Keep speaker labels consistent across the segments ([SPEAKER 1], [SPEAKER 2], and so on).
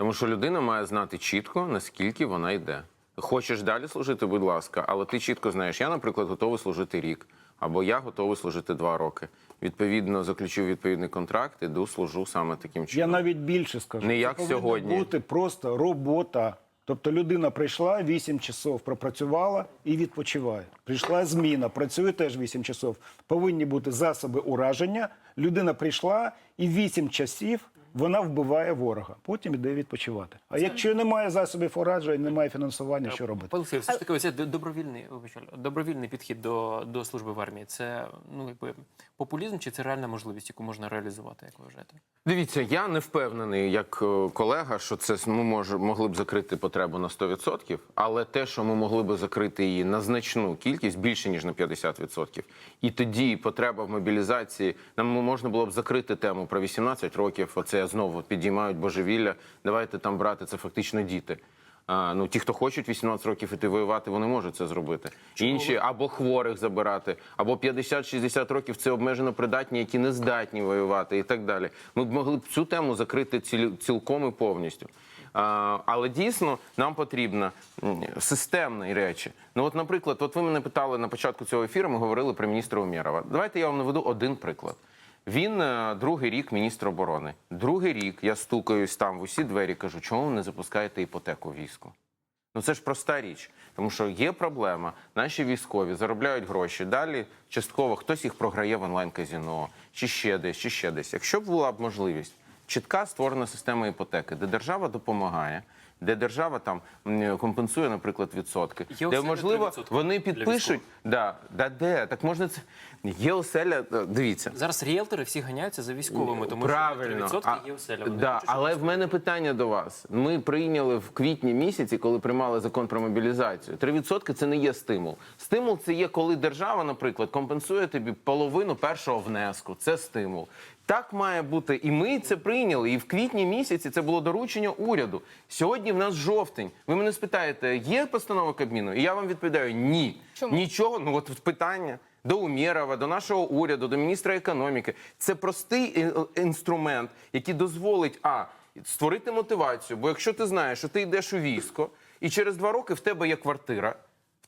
[SPEAKER 1] Тому що людина має знати чітко, наскільки вона йде. Хочеш далі служити, будь ласка, але ти чітко знаєш, я, наприклад, готовий служити рік, або я готовий служити два роки. Відповідно, заключив відповідний контракт, іду служу саме таким чином.
[SPEAKER 2] Я навіть більше скажу.
[SPEAKER 1] Не як сьогодні.
[SPEAKER 2] бути просто робота. Тобто людина прийшла 8 часов, пропрацювала і відпочиває. Прийшла зміна, працює теж 8 часов. Повинні бути засоби ураження. Людина прийшла і 8 часів вона вбиває ворога. Потім іде відпочивати. А якщо немає засобів ураження, немає фінансування, що робити?
[SPEAKER 3] Пане Олексій, все ж таки, ось добровільний, добровільний підхід до, до служби в армії. Це ну якби популізм чи це реальна можливість, яку можна реалізувати, як ви вважаєте?
[SPEAKER 1] Дивіться, я не впевнений, як е, колега, що це ми мож, могли б закрити потребу на 100%, але те, що ми могли б закрити її на значну кількість, більше ніж на 50%, і тоді потреба в мобілізації, нам можна було б закрити тему про 18 років. Оце знову підіймають божевілля. Давайте там брати це фактично діти. А, ну, ті, хто хочуть 18 років іти воювати, вони можуть це зробити. Інші або хворих забирати, або 50-60 років це обмежено придатні, які не здатні воювати, і так далі. Ми б могли б цю тему закрити цілі- цілком і повністю. А, але дійсно нам потрібно системні речі. Ну, от, наприклад, от ви мене питали на початку цього ефіру, ми говорили про міністра Умєрова. Давайте я вам наведу один приклад. Він е, другий рік міністр оборони. Другий рік я стукаюсь там в усі двері, кажу, чому ви не запускаєте іпотеку війську? Ну це ж проста річ, тому що є проблема. Наші військові заробляють гроші. Далі частково хтось їх програє в онлайн-казіно, чи ще десь, чи ще десь. Якщо б була б можливість, чітка створена система іпотеки, де держава допомагає. Де держава там компенсує, наприклад, відсотки,
[SPEAKER 3] Є
[SPEAKER 1] де можливо вони підпишуть, да, да, де так можна це є оселя. е, Дивіться,
[SPEAKER 3] Зараз ріелтори всі ганяються за військовими, тому
[SPEAKER 1] Правильно.
[SPEAKER 3] що 3%
[SPEAKER 1] А,
[SPEAKER 3] є оселя. Вони
[SPEAKER 1] Да,
[SPEAKER 3] хочуть,
[SPEAKER 1] але в мене питання до вас. Ми прийняли в квітні місяці, коли приймали закон про мобілізацію. 3% це не є стимул. Стимул це є, коли держава, наприклад, компенсує тобі половину першого внеску. Це стимул. Так має бути, і ми це прийняли. І в квітні місяці це було доручення уряду. Сьогодні в нас жовтень. Ви мене спитаєте, є постанова Кабміну? І я вам відповідаю: ні.
[SPEAKER 4] Чому?
[SPEAKER 1] Нічого. Ну от питання. До Умєрова, до нашого уряду, до міністра економіки. Це простий інструмент, який дозволить а створити мотивацію. Бо якщо ти знаєш, що ти йдеш у військо, і через два роки в тебе є квартира.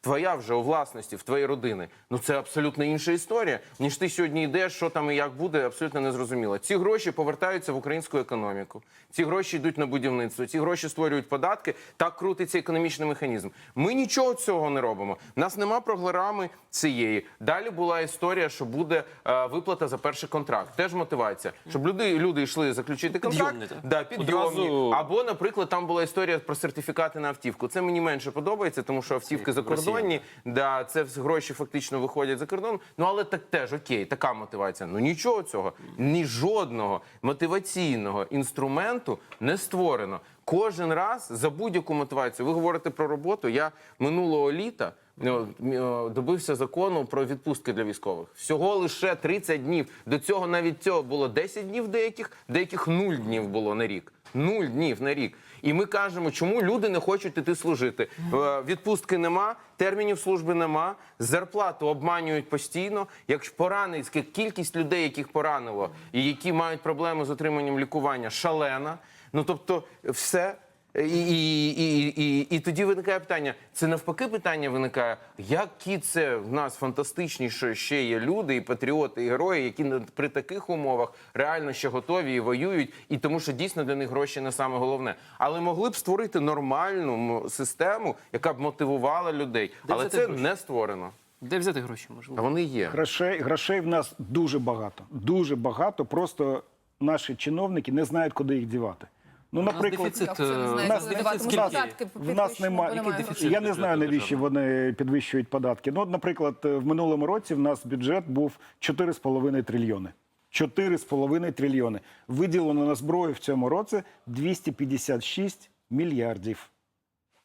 [SPEAKER 1] Твоя вже у власності, в твоєї родини. Ну це абсолютно інша історія, ніж ти сьогодні йдеш, що там і як буде, абсолютно незрозуміло. Ці гроші повертаються в українську економіку. Ці гроші йдуть на будівництво, ці гроші створюють податки. Так крутиться економічний механізм. Ми нічого цього не робимо. У нас нема програми цієї. Далі була історія, що буде е, виплата за перший контракт. Теж мотивація, щоб люди, люди йшли заключити контракт.
[SPEAKER 3] Підйомні, так?
[SPEAKER 1] Да, підйомні.
[SPEAKER 3] Одразу-
[SPEAKER 1] Або, наприклад, там була історія про сертифікати на автівку. Це мені менше подобається, тому що автівки закордонні, да, це гроші фактично виходять за кордон. Ну але так теж окей, така мотивація. Ну нічого цього, ні жодного мотиваційного інструменту не створено. Кожен раз за будь-яку мотивацію. Ви говорите про роботу. Я минулого літа. м, е, Добився закону про відпустки для військових. Всього лише 30 днів. До цього навіть цього було 10 днів деяких, деяких 0 днів було на рік. 0 днів на рік. І ми кажемо, чому люди не хочуть іти служити. Е, Відпустки нема, термінів служби нема, зарплату обманюють постійно. Якщо поранить, кількість людей, яких поранило, і які мають проблеми з отриманням лікування, шалена. Ну тобто, все. І, і, і, і, і тоді виникає питання: це навпаки питання виникає, які це в нас фантастичні, що ще є люди, і патріоти, і герої, які при таких умовах реально ще готові і воюють, і тому що дійсно для них гроші не саме головне. Але могли б створити нормальну систему, яка б мотивувала людей.
[SPEAKER 3] Де
[SPEAKER 1] Але це
[SPEAKER 3] гроші?
[SPEAKER 1] не створено.
[SPEAKER 3] Де взяти гроші
[SPEAKER 1] А
[SPEAKER 3] можливо?
[SPEAKER 1] вони є.
[SPEAKER 2] Грошей, грошей в нас дуже багато. Дуже багато. Просто наші чиновники не знають, куди їх дівати. Ну, наприклад,
[SPEAKER 3] дефіцит,
[SPEAKER 4] це не
[SPEAKER 3] е, у нас
[SPEAKER 4] коли
[SPEAKER 3] дефіцит? Скільки?
[SPEAKER 4] податки
[SPEAKER 2] в нас немає.
[SPEAKER 4] бо немає
[SPEAKER 3] дефіцит?
[SPEAKER 4] грошей.
[SPEAKER 2] Я не знаю,
[SPEAKER 3] бюджету
[SPEAKER 2] навіщо вони підвищують податки. Ну, от, наприклад, в минулому році в нас бюджет був 4,5 трильйони. 4,5 трильйони. Виділено на зброю в цьому році 256 мільярдів.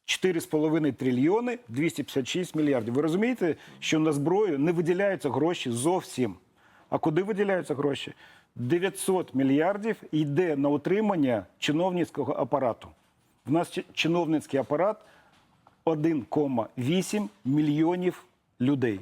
[SPEAKER 2] 4,5 трильйони 256 мільярдів. Ви розумієте, що на зброю не виділяються гроші зовсім. А куди виділяються гроші? 900 мільярдів йде на утримання чиновницького апарату. В нас чиновницький апарат 1,8 мільйонів людей.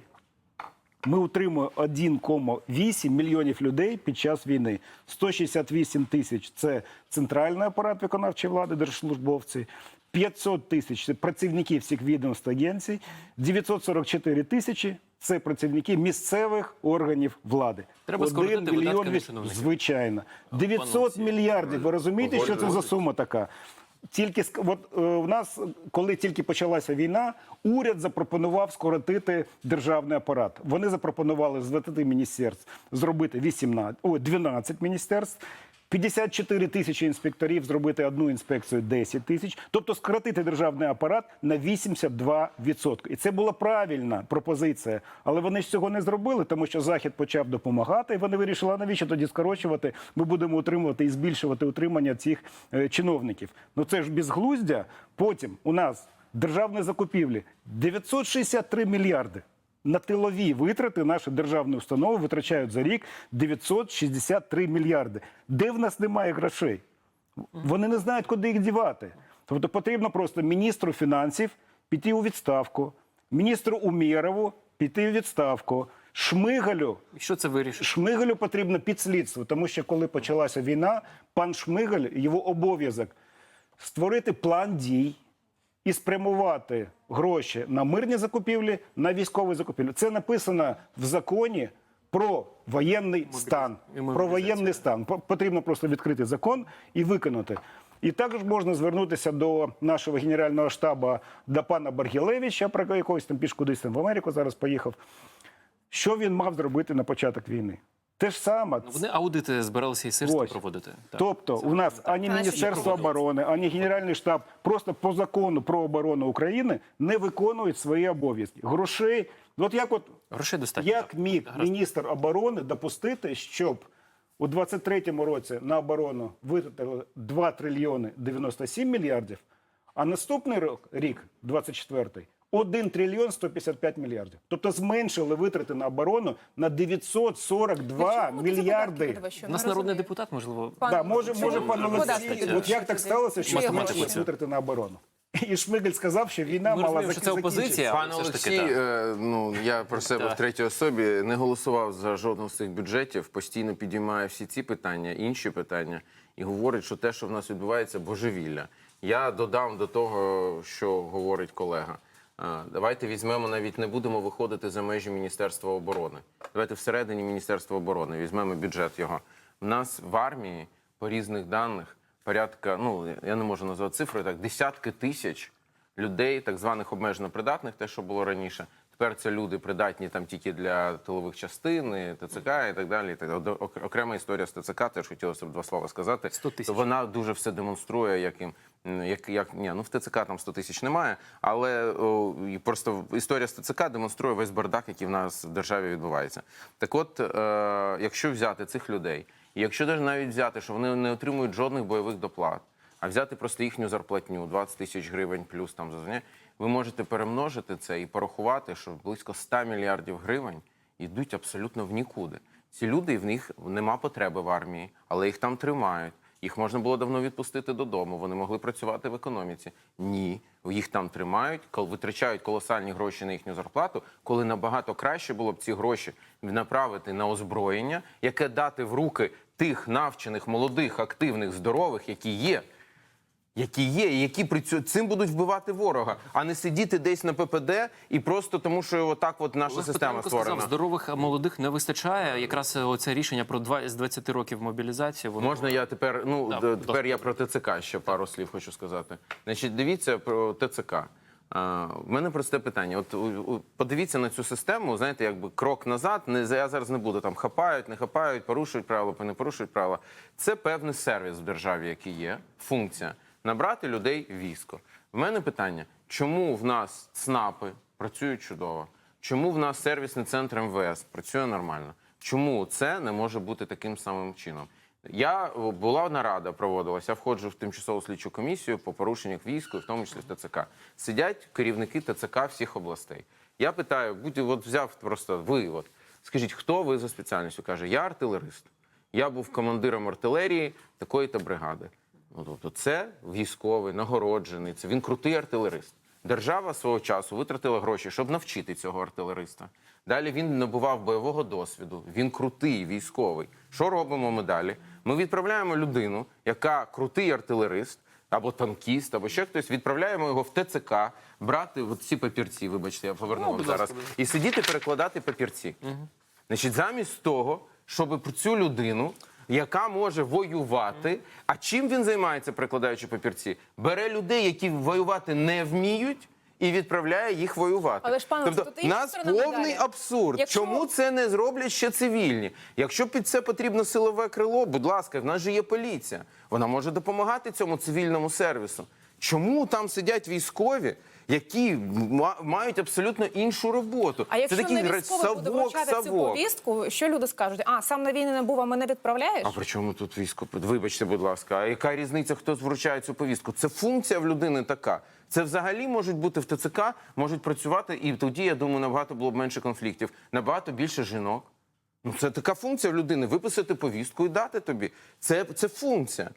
[SPEAKER 2] Ми утримуємо 1,8 мільйонів людей під час війни. 168 тисяч це центральний апарат виконавчої влади, держслужбовці. 500 тисяч це працівники всіх відомств агенцій, 944 тисячі це працівники місцевих органів влади.
[SPEAKER 3] Треба
[SPEAKER 2] Один
[SPEAKER 3] скоротити видатки
[SPEAKER 2] мільйон
[SPEAKER 3] на чиновників.
[SPEAKER 2] звичайно. 900
[SPEAKER 3] Олексій.
[SPEAKER 2] мільярдів. Ви розумієте, що це за сума така? Тільки от е, у нас, коли тільки почалася війна, уряд запропонував скоротити державний апарат. Вони запропонували з 20 міністерств зробити 18, о, 12 міністерств. 54 тисячі інспекторів зробити одну інспекцію 10 тисяч, тобто скоротити державний апарат на 82%. І це була правильна пропозиція. Але вони ж цього не зробили, тому що Захід почав допомагати, і вони вирішили, а навіщо тоді скорочувати? Ми будемо утримувати і збільшувати утримання цих е, чиновників. Ну це ж безглуздя. Потім у нас державні закупівлі 963 мільярди. На тилові витрати наші державні установи витрачають за рік 963 мільярди. Де в нас немає грошей? Вони не знають, куди їх дівати. Тобто потрібно просто міністру фінансів піти у відставку, міністру Умєрову піти у відставку, Шмигалю
[SPEAKER 3] Що це вирішить?
[SPEAKER 2] Шмигалю потрібно підслідство, тому що коли почалася війна, пан Шмигаль, його обов'язок створити план дій і спрямувати гроші на мирні закупівлі, на військові закупівлі. Це написано в законі про воєнний стан. Про воєнний стан. Потрібно просто відкрити закон і виконати. І також можна звернутися до нашого генерального штабу, до пана Баргілевича, про якогось там піш кудись там в Америку зараз поїхав. Що він мав зробити на початок війни? Те ж саме.
[SPEAKER 3] Ну, Вони аудити збиралися і сирство проводити. Так.
[SPEAKER 2] Тобто у нас ані Міністерство оборони, ані Генеральний штаб просто по закону про оборону України не виконують свої обов'язки. Грошей, от як от
[SPEAKER 3] Грошей достатньо.
[SPEAKER 2] як міг міністр оборони допустити, щоб у 23-му році на оборону витратили 2 трильйони 97 мільярдів, а наступний рік, рік 24-й, 1 трильйон 155 мільярдів. Тобто зменшили витрати на оборону на 942
[SPEAKER 4] Чому це
[SPEAKER 2] мільярди.
[SPEAKER 3] У нас народний депутат, можливо,
[SPEAKER 4] Пан-
[SPEAKER 2] Да, може,
[SPEAKER 4] чому
[SPEAKER 2] може, пан Олексій, от як так сталося, що
[SPEAKER 3] Математика
[SPEAKER 2] витрати на оборону? І Шмигаль сказав, що війна
[SPEAKER 3] Ми
[SPEAKER 2] мала
[SPEAKER 3] розуміємо, що це опозиція.
[SPEAKER 1] Пане Олексій, е, ну я про себе в третій особі не голосував за жодного з цих бюджетів. Постійно підіймає всі ці питання, інші питання, і говорить, що те, що в нас відбувається, божевілля. Я додам до того, що говорить колега. Давайте візьмемо навіть не будемо виходити за межі Міністерства оборони. Давайте всередині Міністерства оборони візьмемо бюджет його. У нас в армії по різних даних порядка, ну я не можу назвати цифрою, так десятки тисяч людей, так званих обмежено придатних, те, що було раніше. Тепер це люди придатні там тільки для тилових частин, і ТЦК і так далі. І так далі. Ок- Окрема історія з ТЦК, теж хотілося б два слова сказати.
[SPEAKER 3] 100 тисяч.
[SPEAKER 1] Вона дуже все демонструє, як їм як, як ні, ну в ТЦК там 100 тисяч немає, але о, просто історія з ТЦК демонструє весь бардак, який в нас в державі відбувається. Так от, е, якщо взяти цих людей, і якщо навіть взяти, що вони не отримують жодних бойових доплат, а взяти просто їхню зарплатню 20 тисяч гривень плюс там за ви можете перемножити це і порахувати, що близько 100 мільярдів гривень йдуть абсолютно в нікуди. Ці люди і в них нема потреби в армії, але їх там тримають. Їх можна було давно відпустити додому. Вони могли працювати в економіці. Ні, їх там тримають, витрачають колосальні гроші на їхню зарплату, коли набагато краще було б ці гроші направити на озброєння, яке дати в руки тих навчених, молодих, активних, здорових, які є. Які є, які при цьому цим будуть вбивати ворога, а не сидіти десь на ППД і просто тому, що отак от наша
[SPEAKER 3] Олег
[SPEAKER 1] система
[SPEAKER 3] Петренко
[SPEAKER 1] створена.
[SPEAKER 3] сказав, здорових молодих не вистачає. Якраз оце рішення про два з 20 років мобілізації. Воно
[SPEAKER 1] Можна я тепер? Ну
[SPEAKER 3] Так,
[SPEAKER 1] д-
[SPEAKER 3] будь
[SPEAKER 1] тепер я про ТЦК ще пару слів хочу сказати. Значить, дивіться про ТЦК. А, в мене просте питання. От у- у- подивіться на цю систему, знаєте, якби крок назад. Не за- я зараз не буду там хапають, не хапають, порушують правила, не порушують правила. Це певний сервіс в державі, який є, функція набрати людей військо. В мене питання: чому в нас ЦНАПи працюють чудово? Чому в нас сервісний центр МВС працює нормально? Чому це не може бути таким самим чином? Я була нарада, проводилася. Входжу в тимчасову слідчу комісію по порушеннях війську, в тому числі в ТЦК. Сидять керівники ТЦК всіх областей. Я питаю, будь от взяв просто ви. От скажіть, хто ви за спеціальністю? каже, я артилерист. Я був командиром артилерії такої-то бригади. Ну, тобто, це військовий, нагороджений. Це він крутий артилерист. Держава свого часу витратила гроші, щоб навчити цього артилериста. Далі він набував бойового досвіду. Він крутий військовий. Що робимо ми далі? Ми відправляємо людину, яка крутий артилерист або танкіст, або ще хтось. Відправляємо його в ТЦК, брати от ці папірці. Вибачте, я поверну
[SPEAKER 3] Ну,
[SPEAKER 1] вам зараз, і сидіти перекладати папірці. Значить, замість того, щоб про цю людину, яка може воювати, а чим він займається, перекладаючи папірці, бере людей, які воювати не вміють. І відправляє їх воювати.
[SPEAKER 4] Але ж, пане,
[SPEAKER 1] тобто,
[SPEAKER 4] тут
[SPEAKER 1] нас повний абсурд.
[SPEAKER 4] Якщо-
[SPEAKER 1] Чому це не зроблять ще цивільні? Якщо під це потрібно силове крило, будь ласка, в нас же є поліція. Вона може допомагати цьому цивільному сервісу. Чому там сидять військові, які мають абсолютно іншу роботу?
[SPEAKER 4] А якщо
[SPEAKER 1] це такий
[SPEAKER 4] не військовий буде вручати цю повістку, що люди скажуть? А сам на війни не був, а мене відправляєш?
[SPEAKER 1] А при чому тут військо? Вибачте, будь ласка, а яка різниця, хто вручає цю повістку? Це функція в людини така. Це взагалі можуть бути в ТЦК, можуть працювати, і тоді, я думаю, набагато було б менше конфліктів, набагато більше жінок. Ну, це така функція в людини виписати повістку і дати тобі. Це, це функція.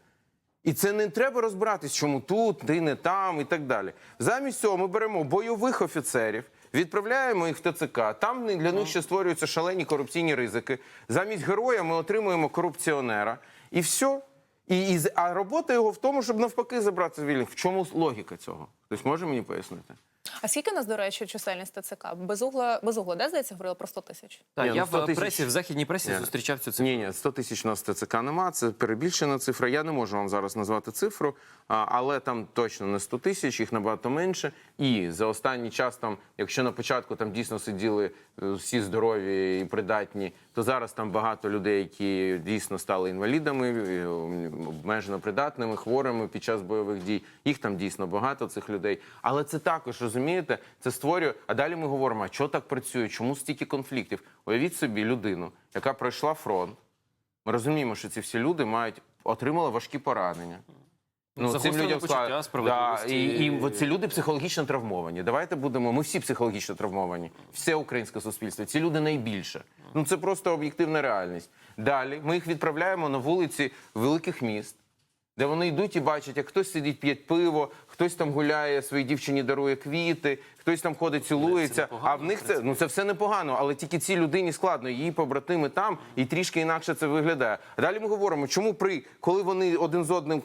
[SPEAKER 1] І це не треба розбиратись, чому тут, ти не там і так далі. Замість цього ми беремо бойових офіцерів, відправляємо їх в ТЦК. Там для них ще створюються шалені корупційні ризики. Замість героя ми отримуємо корупціонера. І все. І, і, а робота його в тому, щоб навпаки забрати вільних. В чому логіка цього? Хтось може мені пояснити?
[SPEAKER 4] А скільки у нас, до речі, чисельність ТЦК? Безугла, безугла, де здається, говорила про 100 тисяч?
[SPEAKER 3] Так,
[SPEAKER 1] Ні, ну,
[SPEAKER 3] я
[SPEAKER 1] 100
[SPEAKER 3] в
[SPEAKER 1] тисяч.
[SPEAKER 3] пресі, в західній пресі
[SPEAKER 1] Ні.
[SPEAKER 3] зустрічав цю цифру.
[SPEAKER 1] Ні, ні, 100 тисяч у нас ТЦК нема. Це перебільшена цифра. Я не можу вам зараз назвати цифру, а, але там точно не 100 тисяч, їх набагато менше. І за останній час, там, якщо на початку там дійсно сиділи е, всі здорові і придатні, то зараз там багато людей, які дійсно стали інвалідами, е, обмежено придатними, хворими під час бойових дій. Їх там дійсно багато цих людей. Але це також розумієте, це створює. А далі ми говоримо, а що так працює? Чому стільки конфліктів? Уявіть собі людину, яка пройшла фронт. Ми розуміємо, що ці всі люди мають отримали важкі поранення. Ну, цим людям
[SPEAKER 3] почуття.
[SPEAKER 1] Да,
[SPEAKER 3] справедливості.
[SPEAKER 1] і, і от ці люди психологічно травмовані. Давайте будемо. Ми всі психологічно травмовані. Все українське суспільство. Ці люди найбільше. Ну це просто об'єктивна реальність. Далі ми їх відправляємо на вулиці великих міст, де вони йдуть і бачать, як хтось сидить, п'є пиво, хтось там гуляє, своїй дівчині дарує квіти, хтось там ходить, цілується.
[SPEAKER 3] непогано,
[SPEAKER 1] а в них це ну це все непогано, але тільки цій людині складно. Її побратими там і трішки інакше це виглядає. Далі ми говоримо, чому при коли вони один з одним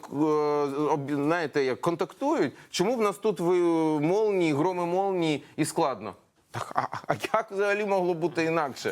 [SPEAKER 1] е, знаєте, як контактують, чому в нас тут ви молнії, громи молнії і складно? Так, а, а як взагалі могло бути інакше?